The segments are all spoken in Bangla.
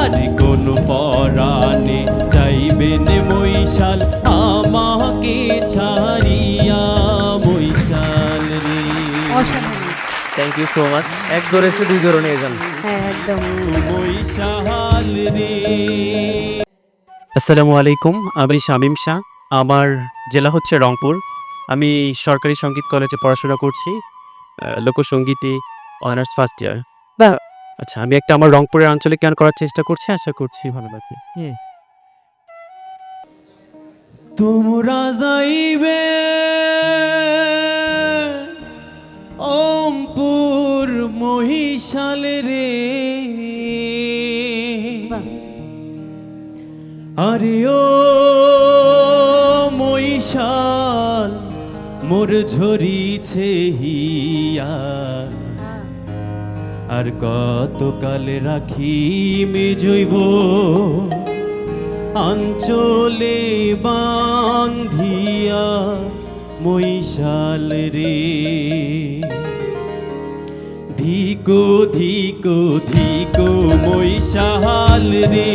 আর কোন পরাণে চাইবেন মৈশাল আমাকে ছাড়িয়া মৈশাল রে। থ্যাংক ইউ সো মাচ এক দৌড়ে এসে দুই নিয়ে যান। হ্যাঁ একদম। মৈশাল রে। আসসালামু আলাইকুম আমি শামীম শাহ। আমার জেলা হচ্ছে রংপুর। আমি সরকারি সংগীত কলেজে পড়াশোনা করছি লোকসঙ্গীতে অনার্স ফার্স্ট ইয়ার। বাহ। আচ্ছা আমি একটা আমার রংপুরের আঞ্চলিক গান করার চেষ্টা করছি আশা করছি ভালো লাগবে। তোমরা যাইবে ওমপুর মহিষাল রে। আরে ও মহিষাল মোর ঝরিছে হিয়া। আর কতকাল রাখি মে জৈব? আঞ্চলে বান্ধিয়া মৈশাল রে। ধিকো ধিকো ধিকো মৈশাল রে।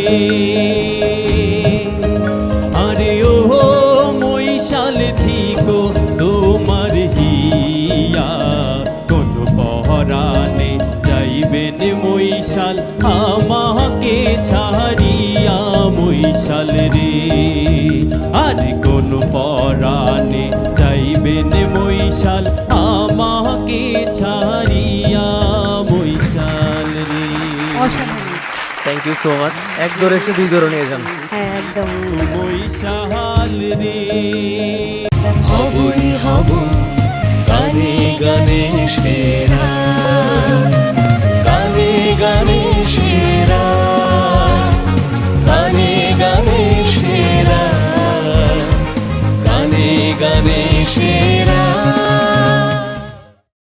আরে ও মৈশাল ধিকো আমাকে ছাড়িয়া মৈশাল রে। আর কোন পরাণে যাইবেন মৈশাল আমাকে ছাড়িয়া মৈশাল রে। থ্যাংক ইউ সো মাচ এক দৌড়ে এসে দুই দৌড়ে নিয়ে যান। হ্যাঁ একদম। মৈশাল রে। হবই হব গানে গানে সেরা। গানে সেরা গানে গানে সেরা